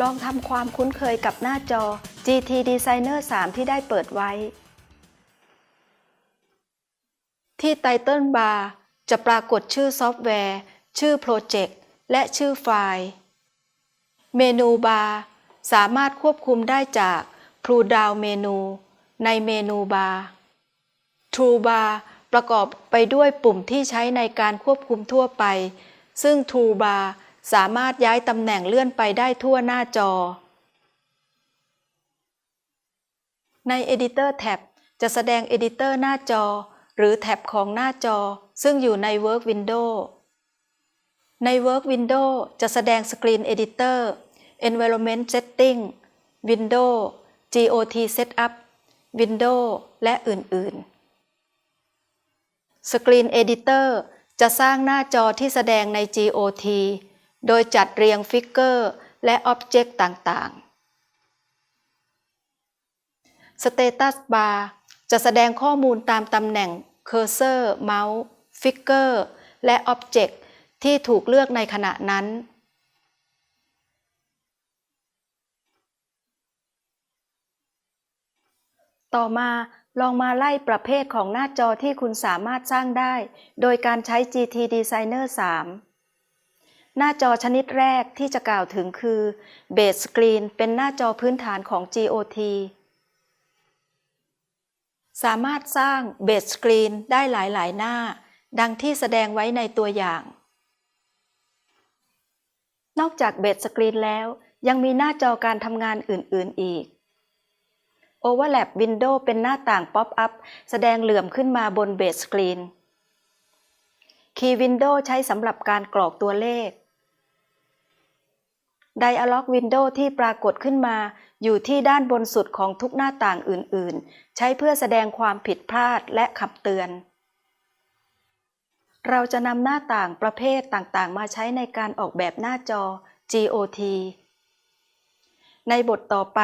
ลองทำความคุ้นเคยกับหน้าจอ GT Designer 3 ที่ได้เปิดไว้ ที่ไตเติลบาร์จะปรากฏชื่อซอฟต์แวร์ ชื่อโปรเจกต์ และชื่อไฟล์ เมนูบาร์สามารถควบคุมได้จาก Pull Down เมนู ในเมนูบาร์ True Bar ประกอบไปด้วยปุ่มที่ใช้ในการควบคุมทั่วไป ซึ่ง True Bar สามารถย้ายตำแหน่งเลื่อนไปได้ทั่วหน้าจอ ใน Editor Tab จะแสดง Editor หน้าจอ หรือแท็บของหน้าจอ ซึ่งอยู่ใน Work Window ใน Work Window จะแสดง Screen Editor Environment Setting Window GOT Setup Window และอื่น ๆ Screen Editor จะสร้างหน้าจอที่แสดงใน GOT โดยจัดเรียงฟิกเกอร์และอ็อบเจกต์ต่างๆ Status Bar จะแสดงข้อมูลตามตำแหน่ง Cursor เมาส์ฟิกเกอร์และอ็อบเจกต์ที่ถูกเลือกในขณะนั้นต่อมาลองมาไล่ประเภทของหน้าจอที่คุณสามารถสร้างได้ โดยการใช้ GT Designer 3 หน้าจอชนิดแรกที่จะกล่าวถึงคือ Base Screen เป็นหน้าจอพื้นฐานของ GOT สามารถสร้าง Base Screen ได้หลาย ๆ หน้า ดังที่แสดงไว้ในตัวอย่าง นอกจาก Base Screen แล้วยังมีหน้าจอการทำงานอื่น ๆ อีก Overlap Window เป็นหน้าต่างป๊อปอัพแสดงเหลื่อมขึ้นมาบนเบสสกรีน Key Window ใช้สำหรับการกรอกตัวเลข Dialog Window ที่ปรากฏขึ้นมา อยู่ที่ด้านบนสุดของทุกหน้าต่างอื่น ๆ ใช้เพื่อแสดงความผิดพลาดและขับเตือน เราจะนำหน้าต่างประเภทต่าง ๆ มาใช้ในการออกแบบหน้าจอ GOT ในบทต่อไป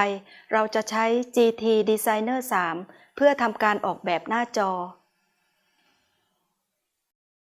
เราจะใช้ GT Designer 3 เพื่อทำการออกแบบหน้าจอ